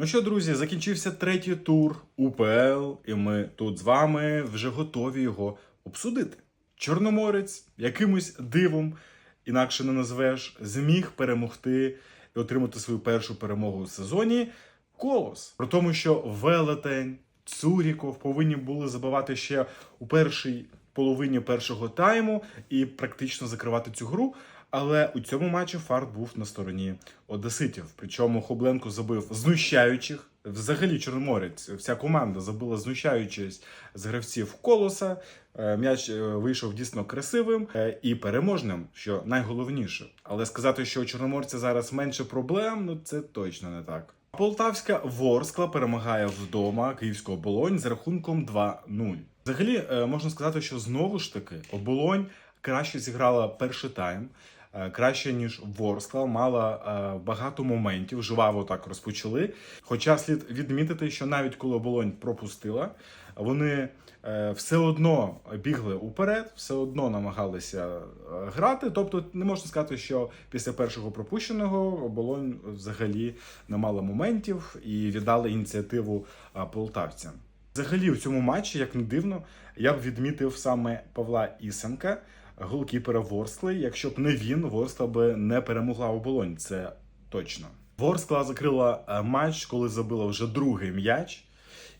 Ну що, друзі, закінчився третій тур УПЛ, і ми тут з вами вже готові його обсудити. Чорноморець якимось дивом, інакше не назвеш, зміг перемогти і отримати свою першу перемогу у сезоні. Колос. При тому, що Велетень, Цуріков повинні були забивати ще у першій половині першого тайму і практично закривати цю гру. Але у цьому матчі фарт був на стороні Одеситів. Причому Хобленко забив знущаючих. Взагалі, Чорноморець, вся команда забила знущаючись з гравців колоса. Е, М'яч е, вийшов дійсно красивим е, і переможним, що найголовніше. Але сказати, що у Чорноморця зараз менше проблем, ну це точно не так. Полтавська Ворскла перемагає вдома київського оболонь з рахунком 2-0. Взагалі можна сказати, що знову ж таки оболонь краще зіграла перший тайм. Е, Краще ніж Ворскла, мала е, багато моментів, жваво так розпочали. Хоча слід відмітити, що навіть коли оболонь пропустила, вони е, все одно бігли уперед, все одно намагалися грати. Тобто, не можна сказати, що після першого пропущеного оболонь взагалі не мала моментів і віддали ініціативу полтавцям. Взагалі, у цьому матчі, як не дивно, я б відмітив саме Павла Ісенка, голкіпера Ворскли. Якщо б не він, Ворскла би не перемогла оболонь. Це точно. Ворскла закрила е, матч, коли забила вже другий м'яч.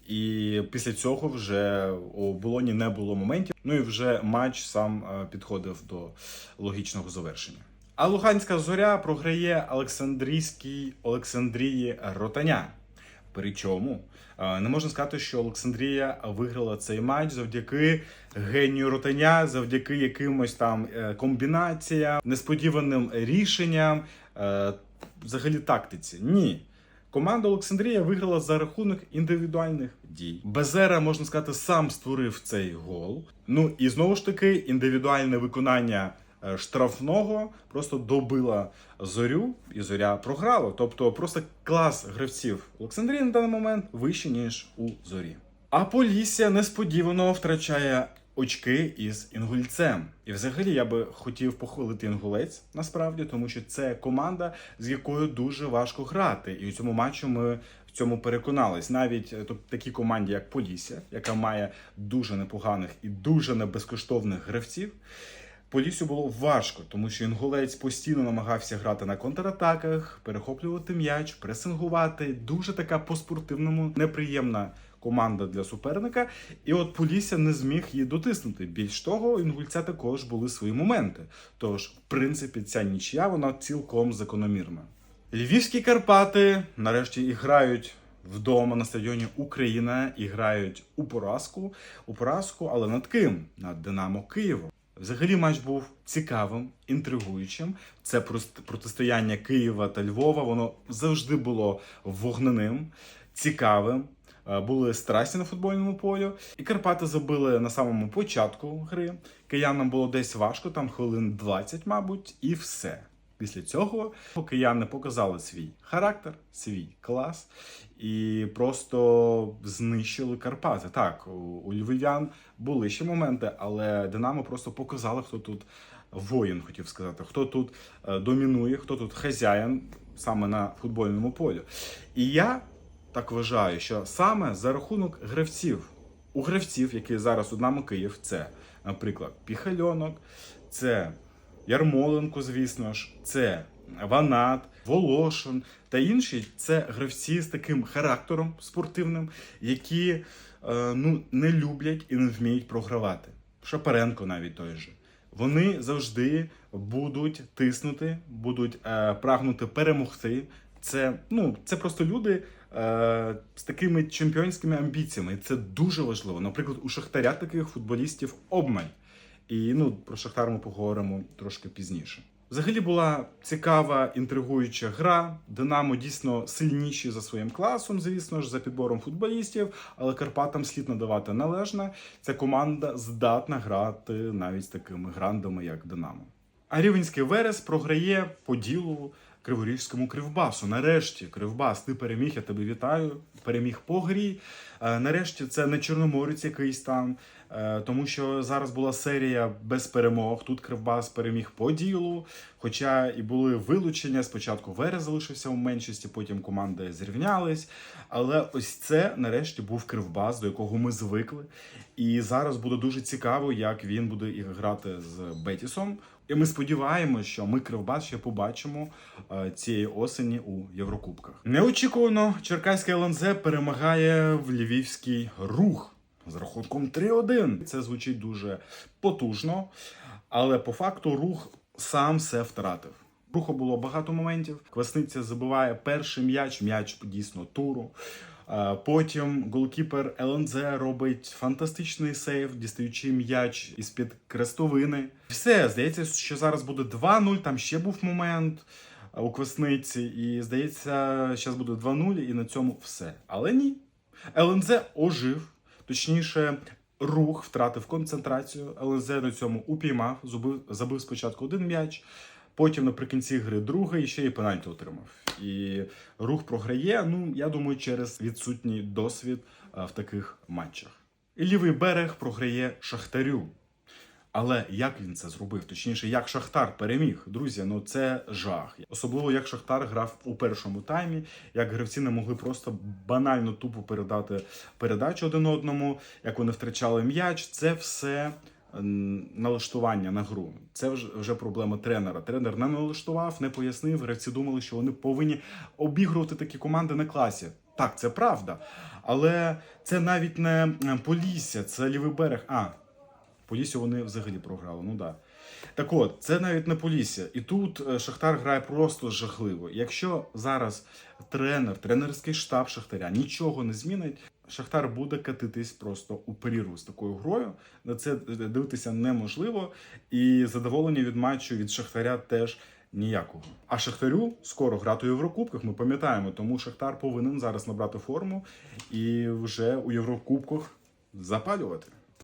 І після цього вже у Болоні не було моментів. Ну і вже матч сам е, підходив до логічного завершення. А Луганська зоря програє Олександрійській Олександрії Ротаня. Причому не можна сказати, що Олександрія виграла цей матч завдяки генію ротаня, завдяки якимось там е, комбінаціям, несподіваним рішенням, е, взагалі тактиці. Ні. Команда Олександрія виграла за рахунок індивідуальних дій. Безера, можна сказати, сам створив цей гол. Ну і знову ж таки, індивідуальне виконання штрафного просто добила зорю, і зоря програла. Тобто, просто клас гравців Олександрії на даний момент вищий, ніж у зорі. А Полісся несподівано втрачає очки із інгульцем. І взагалі я би хотів похвалити інгулець насправді, тому що це команда, з якою дуже важко грати. І у цьому матчі ми в цьому переконались. Навіть е, тобто, такій команді, як Полісся, яка має дуже непоганих і дуже небезкоштовних гравців. Полісю було важко, тому що інгулець постійно намагався грати на контратаках, перехоплювати м'яч, пресингувати. Дуже така по-спортивному неприємна команда для суперника. І от Полісся не зміг її дотиснути. Більш того, інгульця також були свої моменти. Тож, в принципі, ця нічия вона цілком закономірна. Львівські Карпати нарешті і грають вдома на стадіоні Україна і грають у поразку. У поразку, але над ким? Над Динамо Києвом. Взагалі матч був цікавим, інтригуючим. Це протистояння Києва та Львова. Воно завжди було вогненим, цікавим. Е, Були страсті на футбольному полі, і Карпати забили на самому початку гри. Киянам було десь важко, там хвилин 20, мабуть, і все. Після цього кияни показали свій характер, свій клас і просто знищили Карпати. Так, у, львів'ян були ще моменти, але Динамо просто показали, хто тут воїн, хотів сказати, хто тут е, домінує, хто тут хазяїн саме на футбольному полі. І я так вважаю, що саме за рахунок гравців, у гравців, які зараз у Динамо Київ, це, наприклад, Піхальонок, це Ярмоленко, звісно ж, це Ванат, Волошин та інші це гравці з таким характером спортивним, які е, ну, не люблять і не вміють програвати. Шапаренко навіть той же. Вони завжди будуть тиснути, будуть е, прагнути перемогти. Це, ну, це просто люди е, з такими чемпіонськими амбіціями. Це дуже важливо. Наприклад, у Шахтаря таких футболістів обмаль. І ну, про Шахтар ми поговоримо трошки пізніше. Взагалі була цікава інтригуюча гра. Динамо дійсно сильніші за своїм класом, звісно ж, за підбором футболістів, але Карпатам слід надавати належне. Ця команда здатна грати навіть з такими грандами, як Динамо. А Рівенський Верес програє по ділу Криворізькому кривбасу. Нарешті, Кривбас, ти переміг, я тебе вітаю. Переміг по грі. Е, Нарешті це не Чорноморець якийсь там, тому що зараз була серія без перемог. Тут Кривбас переміг по ділу. Хоча і були вилучення. Спочатку Верес залишився у меншості, потім команди зрівнялись. Але ось це нарешті був Кривбас, до якого ми звикли. І зараз буде дуже цікаво, як він буде грати з Бетісом. І ми сподіваємося, що ми Кривбас ще побачимо е, цієї осені у Єврокубках. Неочікувано Черкаський ЛНЗ перемагає в львівський рух з рахунком 3-1. Це звучить дуже потужно, але по факту рух сам все втратив. Руху було багато моментів. Квасниця забиває перший м'яч, м'яч дійсно туру. Потім голкіпер ЛНЗ робить фантастичний сейв, дістаючи м'яч із-під крестовини. Все, здається, що зараз буде 2-0. Там ще був момент у Квасниці, і здається, зараз буде 2-0, і на цьому все. Але ні. ЛНЗ ожив, точніше, рух втратив концентрацію. ЛНЗ на цьому упіймав, забив, спочатку один м'яч. Потім наприкінці гри другий, ще й пенальті отримав. І рух програє. Ну я думаю, через відсутній досвід в таких матчах. І лівий берег програє Шахтарю. Але як він це зробив? Точніше, як Шахтар переміг, друзі, ну це жах. Особливо як Шахтар грав у першому таймі, як гравці не могли просто банально тупо передати передачу один одному, як вони втрачали м'яч. Це все налаштування на гру. Це вже, вже проблема тренера. Тренер не налаштував, не пояснив. Гравці думали, що вони повинні обігрувати такі команди на класі. Так, це правда. Але це навіть не Полісся, це лівий берег. А, Полісся вони взагалі програли. Ну да. Так от, це навіть не Полісся. І тут е, Шахтар грає просто жахливо. Якщо зараз тренер, тренерський штаб Шахтаря нічого не змінить, Шахтар буде катитись просто у перірву з такою грою. На це дивитися неможливо. І задоволення від матчу від Шахтаря теж ніякого. А Шахтарю скоро грати у Єврокубках. Ми пам'ятаємо, тому Шахтар повинен зараз набрати форму і вже у Єврокубках запалювати.